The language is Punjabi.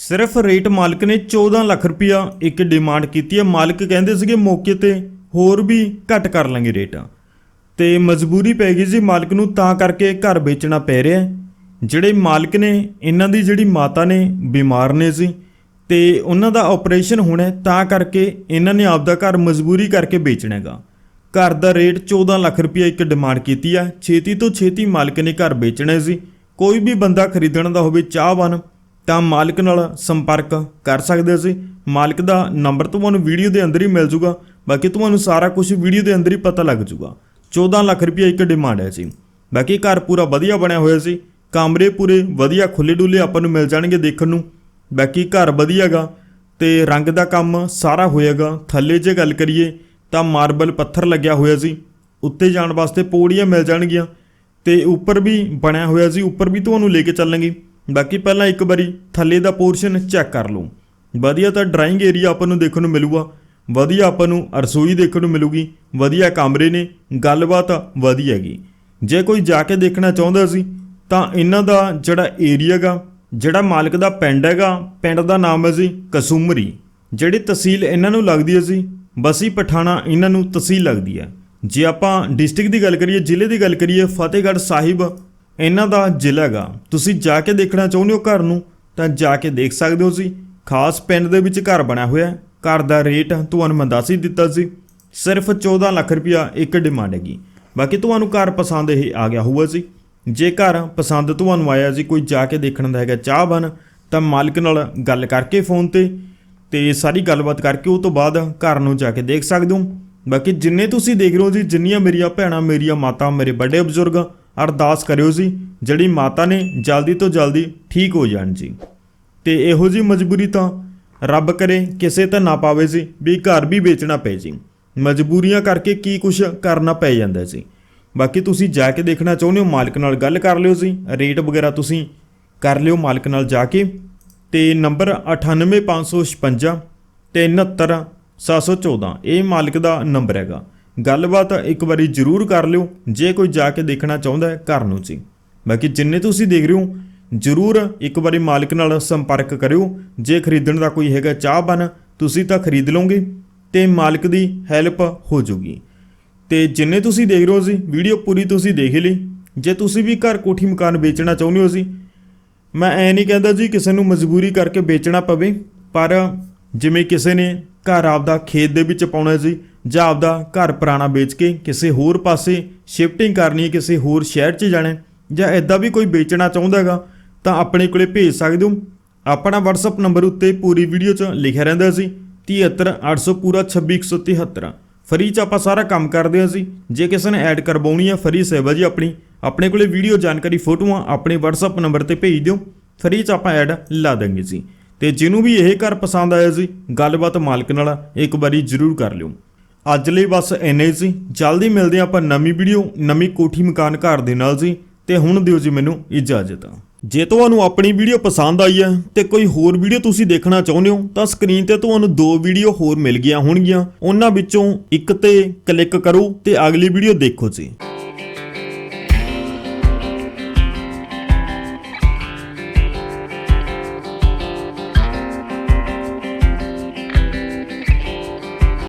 ਸਿਰਫ ਰੇਟ ਮਾਲਕ ਨੇ 14 ਲੱਖ ਰੁਪਇਆ ਇੱਕ ਡਿਮਾਂਡ ਕੀਤੀ ਹੈ। ਮਾਲਕ ਕਹਿੰਦੇ ਸੀਗੇ ਮੌਕੇ ਤੇ ਹੋਰ ਵੀ ਘੱਟ ਕਰ ਲਾਂਗੇ ਰੇਟ ਤੇ ਮਜਬੂਰੀ ਪੈ ਗਈ ਸੀ ਮਾਲਕ ਨੂੰ ਤਾਂ ਕਰਕੇ ਘਰ ਵੇਚਣਾ ਪੈ ਰਿਹਾ ਜਿਹੜੇ ਮਾਲਕ ਨੇ ਇਹਨਾਂ ਦੀ ਜਿਹੜੀ ਮਾਤਾ ਨੇ ਬਿਮਾਰ ਨੇ ਸੀ ਤੇ ਉਹਨਾਂ ਦਾ ਆਪਰੇਸ਼ਨ ਹੋਣਾ ਹੈ, ਤਾਂ ਕਰਕੇ ਇਹਨਾਂ ਨੇ ਆਪਦਾ ਘਰ ਮਜਬੂਰੀ ਕਰਕੇ ਵੇਚਣਾ ਹੈਗਾ। ਘਰ ਦਾ ਰੇਟ 14 ਲੱਖ ਰੁਪਏ ਇੱਕ ਡਿਮਾਂਡ ਕੀਤੀ ਆ। ਛੇਤੀ ਤੋਂ ਛੇਤੀ ਮਾਲਕ ਨੇ ਘਰ ਵੇਚਣਾ ਸੀ ਕੋਈ ਵੀ ਬੰਦਾ ਖਰੀਦਣ ਦਾ ਹੋਵੇ ਚਾਹਵਾਨ ਤਾਂ ਮਾਲਕ ਨਾਲ ਸੰਪਰਕ ਕਰ ਸਕਦੇ ਸੀ ਮਾਲਕ ਦਾ ਨੰਬਰ ਤੁਹਾਨੂੰ ਵੀਡੀਓ ਦੇ ਅੰਦਰ ਹੀ ਮਿਲ ਜੂਗਾ। ਬਾਕੀ ਤੁਹਾਨੂੰ ਸਾਰਾ ਕੁਝ ਵੀਡੀਓ ਦੇ ਅੰਦਰ ਹੀ ਪਤਾ ਲੱਗ ਜੂਗਾ। 14 ਲੱਖ ਰੁਪਏ ਇੱਕ ਡਿਮਾਂਡ ਹੈ ਜੀ। ਬਾਕੀ ਘਰ ਪੂਰਾ ਵਧੀਆ ਬਣਿਆ ਹੋਇਆ ਸੀ। ਕਮਰੇ ਪੂਰੇ ਵਧੀਆ ਖੁੱਲੇ ਡੁੱਲੇ ਆਪਾਂ ਨੂੰ ਮਿਲ ਜਾਣਗੇ ਦੇਖਣ ਨੂੰ। ਬਾਕੀ ਘਰ ਵਧੀਆਗਾ ਤੇ ਰੰਗ ਦਾ ਕੰਮ ਸਾਰਾ ਹੋਏਗਾ ਥੱਲੇ ਜੇ ਗੱਲ ਕਰੀਏ ਤਾਂ ਮਾਰਬਲ ਪੱਥਰ ਲੱਗਿਆ ਹੋਇਆ ਸੀ। ਉੱਤੇ ਜਾਣ ਵਾਸਤੇ ਪੌੜੀਆਂ ਮਿਲ ਜਾਣਗੀਆਂ ਤੇ ਉੱਪਰ ਵੀ ਬਣਿਆ ਹੋਇਆ ਸੀ। ਉੱਪਰ ਵੀ ਤੁਹਾਨੂੰ ਲੈ ਕੇ ਚੱਲਾਂਗੇ। ਬਾਕੀ ਪਹਿਲਾਂ ਇੱਕ ਵਾਰੀ ਥੱਲੇ ਦਾ ਪੋਰਸ਼ਨ ਚੈੱਕ ਕਰ ਲਓ। ਵਧੀਆ ਤਾਂ ਡਰਾਇੰਗ ਏਰੀਆ ਆਪਾਂ ਨੂੰ ਦੇਖਣ ਨੂੰ ਮਿਲੂਗਾ। ਵਧੀਆ ਆਪਾਂ ਨੂੰ ਰਸੋਈ ਦੇਖਣ ਨੂੰ ਮਿਲੂਗੀ। ਵਧੀਆ ਕਮਰੇ ਨੇ, ਗੱਲਬਾਤ ਵਧੀਆ ਹੈਗੀ। ਜੇ ਕੋਈ ਜਾ ਕੇ ਦੇਖਣਾ ਚਾਹੁੰਦਾ ਸੀ, ਤਾਂ ਇਹਨਾਂ ਦਾ ਜਿਹੜਾ ਏਰੀਆ ਗਾ, ਜਿਹੜਾ ਮਾਲਕ ਦਾ ਪਿੰਡ ਹੈਗਾ, ਪਿੰਡ ਦਾ ਨਾਮ ਹੈ ਜੀ ਕਸੂਮਰੀ। ਜਿਹੜੀ ਤਹਿਸੀਲ ਇਹਨਾਂ ਨੂੰ ਲੱਗਦੀ ਹੈ ਜੀ, ਬਸੀ ਪਠਾਣਾ ਇਹਨਾਂ ਨੂੰ ਤਹਿਸੀਲ ਲੱਗਦੀ ਹੈ। ਜੇ ਆਪਾਂ ਡਿਸਟ੍ਰਿਕਟ ਦੀ ਗੱਲ ਕਰੀਏ, ਜ਼ਿਲ੍ਹੇ ਦੀ ਗੱਲ ਕਰੀਏ, ਫਤਿਹਗੜ੍ਹ ਸਾਹਿਬ ਇਹਨਾਂ ਦਾ ਜ਼ਿਲ੍ਹਾ ਹੈਗਾ। ਤੁਸੀਂ ਜਾ ਕੇ ਦੇਖਣਾ ਚਾਹੁੰਦੇ ਹੋ ਘਰ ਨੂੰ, ਤਾਂ ਜਾ ਕੇ ਦੇਖ ਸਕਦੇ ਹੋ ਜੀ। ਖਾਸ ਪਿੰਡ ਦੇ ਵਿੱਚ ਘਰ ਬਣਿਆ ਹੋਇਆ ਘਰ ਦਾ ਰੇਟ ਤੁਹਾਨੂੰ ਮੈਂ ਦੱਸ ਹੀ ਦਿੱਤਾ ਸੀ। ਸਿਰਫ 14 ਲੱਖ ਰੁਪਇਆ ਇੱਕ ਡਿਮਾਂਡ ਹੈਗੀ। ਬਾਕੀ ਤੁਹਾਨੂੰ ਘਰ ਪਸੰਦ ਇਹ ਆ ਗਿਆ ਹੋਊਗਾ ਜੀ। ਜੇ ਘਰ ਪਸੰਦ ਤੁਹਾਨੂੰ ਆਇਆ ਜੀ, ਕੋਈ ਜਾ ਕੇ ਦੇਖਣ ਦਾ ਹੈਗਾ ਚਾਹ ਬਨ ਤਾਂ ਮਾਲਕ ਨਾਲ ਗੱਲ ਕਰਕੇ ਫੋਨ ਤੇ ਤੇ ਸਾਰੀ ਗੱਲਬਾਤ ਕਰਕੇ ਉਹ ਤੋਂ ਬਾਅਦ ਘਰ ਨੂੰ ਜਾ ਕੇ ਦੇਖ ਸਕਦੇ ਹੋ। ਬਾਕੀ ਜਿੰਨੇ ਤੁਸੀਂ ਦੇਖ ਰਹੇ ਹੋ ਜੀ, ਜਿੰਨੀਆਂ ਮੇਰੀਆਂ ਭੈਣਾਂ, ਮੇਰੀਆਂ ਮਾਤਾ, ਮੇਰੇ ਵੱਡੇ ਬਜ਼ੁਰਗ ਅਰਦਾਸ ਕਰਿਓ ਜੀ, ਜਿਹੜੀ ਮਾਤਾ ਨੇ ਜਲਦੀ ਤੋਂ ਜਲਦੀ ਠੀਕ ਹੋ ਜਾਣ ਜੀ। ਤੇ ਇਹੋ ਜੀ ਮਜਬੂਰੀ ਤਾਂ ਰੱਬ ਕਰੇ ਕਿਸੇ ਤਾਂ ਨਾ ਪਾਵੇ ਜੀ, ਵੀ ਘਰ ਵੀ ਵੇਚਣਾ ਪਏ ਜੀ। ਮਜਬੂਰੀਆਂ ਕਰਕੇ ਕੀ ਕੁਛ ਕਰਨਾ ਪੈ ਜਾਂਦਾ ਸੀ ਬਾਕੀ ਤੁਸੀਂ ਜਾ ਕੇ ਦੇਖਣਾ ਚਾਹੁੰਦੇ ਹੋ, ਮਾਲਕ ਨਾਲ ਗੱਲ ਕਰ ਲਿਓ ਜੀ, ਰੇਟ ਵਗੈਰਾ ਤੁਸੀਂ ਕਰ ਲਿਓ ਮਾਲਕ ਨਾਲ ਜਾ ਕੇ। ਤੇ ਨੰਬਰ 98556 ਤੇ 69714 ਇਹ ਮਾਲਕ ਦਾ ਨੰਬਰ ਹੈਗਾ। ਗੱਲਬਾਤ ਇੱਕ ਵਾਰੀ ਜ਼ਰੂਰ ਕਰ ਲਿਓ, ਜੇ ਕੋਈ ਜਾ ਕੇ ਦੇਖਣਾ ਚਾਹੁੰਦਾ ਹੈ, ਘਰ ਨੂੰ ਜੀ। ਬਾਕੀ ਜਿੰਨੇ ਤੁਸੀਂ ਦੇਖ ਰਹੇ ਹੋ, ਜ਼ਰੂਰ ਇੱਕ ਵਾਰੀ ਮਾਲਕ ਨਾਲ ਸੰਪਰਕ ਕਰਿਓ। ਜੇ ਖਰੀਦਣ ਦਾ ਕੋਈ ਹੈਗਾ ਚਾਹ ਬਨ ਤੁਸੀਂ ਤਾਂ ਖਰੀਦ ਲਓਗੇ ਤੇ ਮਾਲਕ ਦੀ ਹੈਲਪ ਹੋ ਜੂਗੀ। ਤੇ ਜਿੰਨੇ ਤੁਸੀਂ ਦੇਖ ਰਹੇ ਹੋ ਜੀ, ਵੀਡੀਓ ਪੂਰੀ ਤੁਸੀਂ ਦੇਖ ਲਈ। ਜੇ ਤੁਸੀਂ ਵੀ ਘਰ ਕੋਠੀ ਮਕਾਨ ਵੇਚਣਾ ਚਾਹੁੰਦੇ ਹੋ ਜੀ, ਮੈਂ ਐ ਨਹੀਂ ਕਹਿੰਦਾ ਜੀ ਕਿਸੇ ਨੂੰ ਮਜਬੂਰੀ ਕਰਕੇ ਵੇਚਣਾ ਪਵੇ, ਪਰ ਜਿਵੇਂ ਕਿਸੇ ਨੇ ਘਰ ਆਪਦਾ ਖੇਤ ਦੇ ਵਿੱਚ ਪਾਉਣਾ ਸੀ ਜਾਂ ਆਪਦਾ ਘਰ ਪੁਰਾਣਾ ਵੇਚ ਕੇ ਕਿਸੇ ਹੋਰ ਪਾਸੇ ਸ਼ਿਫਟਿੰਗ ਕਰਨੀ ਹੈ, ਕਿਸੇ ਹੋਰ ਸ਼ਹਿਰ 'ਚ ਜਾਣਾ ਜਾਂ ਐਦਾਂ ਵੀ ਕੋਈ ਵੇਚਣਾ ਚਾਹੁੰਦਾ ਹੈਗਾ, ਤਾਂ ਆਪਣੇ ਕੋਲੇ ਭੇਜ ਸਕਦੇ ਹੋ। ਆਪਣਾ WhatsApp ਨੰਬਰ ਉੱਤੇ ਪੂਰੀ ਵੀਡੀਓ 'ਚ ਲਿਖਿਆ ਰਹਿੰਦਾ ਸੀ 73800 ਪੂਰਾ 26173 ਫਰੀ 'ਚ ਆਪਾਂ ਸਾਰਾ ਕੰਮ ਕਰਦੇ ਹਾਂ ਸੀ ਜੇ ਕਿਸੇ ਨੇ ਐਡ ਕਰਵਾਉਣੀ ਹੈ ਫਰੀ ਸੇਵਾ ਜੀ ਆਪਣੀ, ਆਪਣੇ ਕੋਲੇ ਵੀਡੀਓ ਜਾਣਕਾਰੀ ਫੋਟੋਆਂ ਆਪਣੇ WhatsApp ਨੰਬਰ ਤੇ ਭੇਜ ਦਿਓ। ਫਰੀ 'ਚ ਆਪਾਂ ਐਡ ਲਾ ਦਾਂਗੇ ਜੀ। ਤੇ ਜਿਹਨੂੰ ਵੀ ਇਹ ਘਰ ਪਸੰਦ ਆਇਆ ਸੀ ਗੱਲਬਾਤ ਮਾਲਕ ਨਾਲ ਇੱਕ ਵਾਰੀ ਜ਼ਰੂਰ ਕਰ ਲਿਓ। ਅੱਜ ਲਈ ਬਸ ਇੰਨਾ ਹੀ ਸੀ। ਜਲਦੀ ਮਿਲਦੇ ਹਾਂ ਆਪਾਂ ਨਵੀਂ ਵੀਡੀਓ, ਨਵੀਂ ਕੋਠੀ ਮਕਾਨ ਘਰ ਦੇ ਨਾਲ ਜੀ। ਤੇ ਹੁਣ ਦਿਓ ਜੀ ਮੈਨੂੰ ਇਜਾਜ਼ਤ। ਜੇ ਤੁਹਾਨੂੰ ਆਪਣੀ ਵੀਡੀਓ ਪਸੰਦ ਆਈ ਹੈ ਤੇ ਕੋਈ ਹੋਰ ਵੀਡੀਓ ਤੁਸੀਂ ਦੇਖਣਾ ਚਾਹੁੰਦੇ ਹੋ, ਤਾਂ ਸਕਰੀਨ ਤੇ ਤੁਹਾਨੂੰ ਦੋ ਵੀਡੀਓ ਹੋਰ ਮਿਲ ਗਈਆਂ ਹੋਣਗੀਆਂ। ਉਹਨਾਂ ਵਿੱਚੋਂ ਇੱਕ ਤੇ ਕਲਿੱਕ ਕਰੋ ਤੇ ਅਗਲੀ ਵੀਡੀਓ ਦੇਖੋ ਜੀ।